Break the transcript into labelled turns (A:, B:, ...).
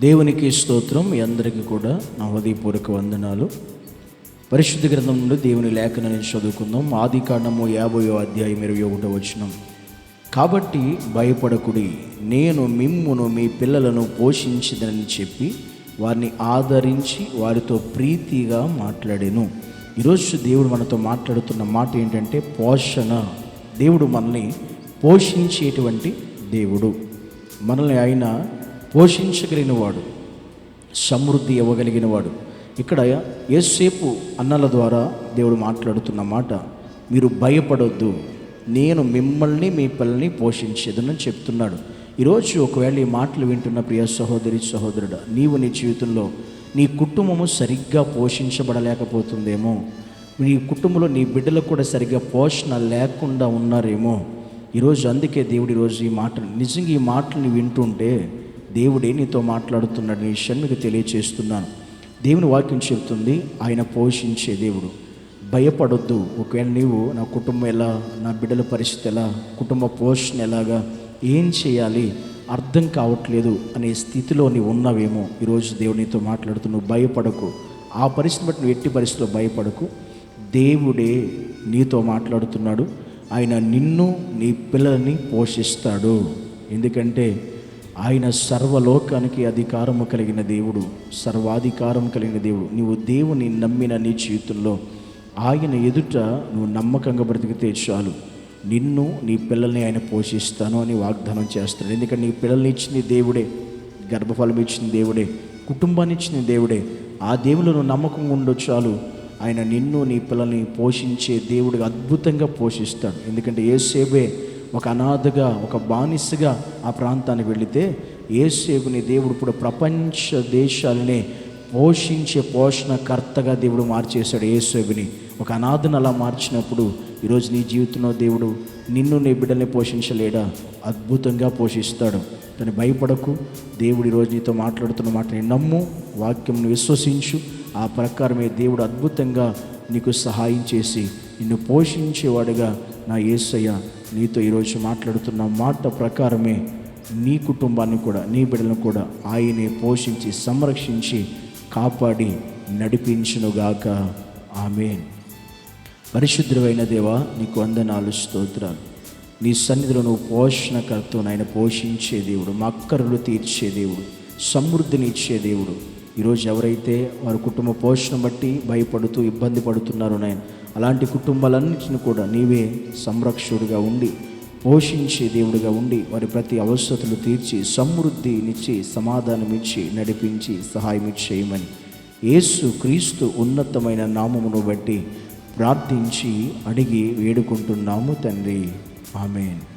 A: దేవునికి స్తోత్రం. మీ అందరికీ కూడా నా హృదయపూర్వక వందనాలు. పరిశుద్ధ గ్రంథం నుండి దేవుని లేఖనాన్ని చదువుకుందాం. ఆది కాండము యాభయో అధ్యాయం ఇరవై ఒకటో వచ్చినం కాబట్టి భయపడకుడి. నేను మిమ్మును మీ పిల్లలను పోషించదనని చెప్పి వారిని ఆదరించి వారితో ప్రీతిగా మాట్లాడాను. ఈరోజు దేవుడు మనతో మాట్లాడుతున్న మాట ఏంటంటే పోషణ. దేవుడు మనల్ని పోషించేటువంటి దేవుడు. మనల్ని ఆయన పోషించగలిగిన వాడు సమృద్ధి ఇవ్వగలిగిన వాడు ఇక్కడ ఏసేపు అన్నల ద్వారా దేవుడు మాట్లాడుతున్న మాట మీరు భయపడొద్దు నేను మిమ్మల్ని మీ పిల్లల్ని పోషించేదనని చెప్తున్నాడు. ఈరోజు ఒకవేళ ఈ మాటలు వింటున్న ప్రియ సహోదరి సహోదరుడు నీవు నీ జీవితంలో నీ కుటుంబము సరిగ్గా పోషించబడలేకపోతుందేమో నీ కుటుంబంలో నీ బిడ్డలకు కూడా సరిగ్గా పోషణ లేకుండా ఉన్నారేమో. ఈరోజు అందుకే దేవుడు ఈరోజు ఈ మాటలు నిజంగా ఈ మాటలు వింటుంటే దేవుడే నీతో మాట్లాడుతున్నాడు నీ విషయం మీకు తెలియచేస్తున్నాను. దేవుని వాక్యం చెబుతుంది ఆయన పోషించే దేవుడు. భయపడొద్దు ఒకవేళ నీవు నా కుటుంబం ఎలా నా బిడ్డల పరిస్థితి ఎలా కుటుంబ పోషణ ఎలాగా ఏం చేయాలి అర్థం కావట్లేదు అనే స్థితిలో నీవు ఉన్నావేమో ఈరోజు దేవునితో మాట్లాడుతూ నువ్వు భయపడకు. ఆ పరిస్థితి బట్టి నువ్వు ఎట్టి పరిస్థితిలో భయపడకు. దేవుడే నీతో మాట్లాడుతున్నాడు ఆయన నిన్ను నీ పిల్లల్ని పోషిస్తాడు. ఎందుకంటే ఆయన సర్వలోకానికి అధికారము కలిగిన దేవుడు సర్వాధికారం కలిగిన దేవుడు. నీవు దేవుని నమ్మిన నీ జీవితంలో ఆయన ఎదుట నువ్వు నమ్మకంగా బ్రతికితే చాలు. నిన్ను నీ పిల్లల్ని ఆయన పోషిస్తాను అని వాగ్దానం చేస్తాడు. ఎందుకంటే నీ పిల్లల్ని ఇచ్చిన దేవుడే గర్భఫలం ఇచ్చిన దేవుడే కుటుంబాన్ని ఇచ్చిన దేవుడే. ఆ దేవుడు నువ్వు నమ్మకంగా ఉండొచ్చు చాలు. ఆయన నిన్ను నీ పిల్లల్ని పోషించే దేవుడిగా అద్భుతంగా పోషిస్తాడు. ఎందుకంటే ఏసేబే ఒక అనాథగా ఒక బానిసగా ఆ ప్రాంతానికి వెళితే ఏసేపుని దేవుడు ఇప్పుడు ప్రపంచ దేశాలనే పోషించే పోషణకర్తగా దేవుడు మార్చేశాడు ఏసేపుని ఒక అనాథను అలా మార్చినప్పుడు ఈరోజు నీ జీవితంలో దేవుడు నిన్ను నీ బిడ్డల్ని పోషించలేడా? అద్భుతంగా పోషిస్తాడు. కానీ భయపడకు. దేవుడు ఈరోజు నీతో మాట్లాడుతున్న మాటని నమ్ము వాక్యంను విశ్వసించు. ఆ ప్రకారమే దేవుడు అద్భుతంగా నీకు సహాయం చేసి నిన్ను పోషించేవాడుగా నా ఏసయ్య నీతో ఈరోజు మాట్లాడుతున్న మాట ప్రకారమే నీ కుటుంబాన్ని కూడా నీ బిడ్డలను కూడా ఆయనే పోషించి సంరక్షించి కాపాడి నడిపించునుగాక. ఆమె పరిశుద్ధమైన దేవా నీకు వందనాలు స్తోత్రాలు. నీ సన్నిధిలో నువ్వు పోషణకర్తవు ఆయన పోషించే దేవుడు మా తీర్చే దేవుడు సమృద్ధిని ఇచ్చే దేవుడు. ఈరోజు ఎవరైతే వారి కుటుంబ పోషణ బట్టి భయపడుతూ ఇబ్బంది పడుతున్నారో నాయన అలాంటి కుటుంబాలన్నింటిని కూడా నీవే సంరక్షకుడిగా ఉండి పోషించే దేవుడిగా ఉండి వారి ప్రతి అవసరతలు తీర్చి సమృద్ధినిచ్చి సమాధానం ఇచ్చి నడిపించి సహాయం చేయమని యేసు క్రీస్తు ఉన్నతమైన నామమును బట్టి ప్రార్థించి అడిగి వేడుకుంటున్నాము తండ్రి. ఆమెన్.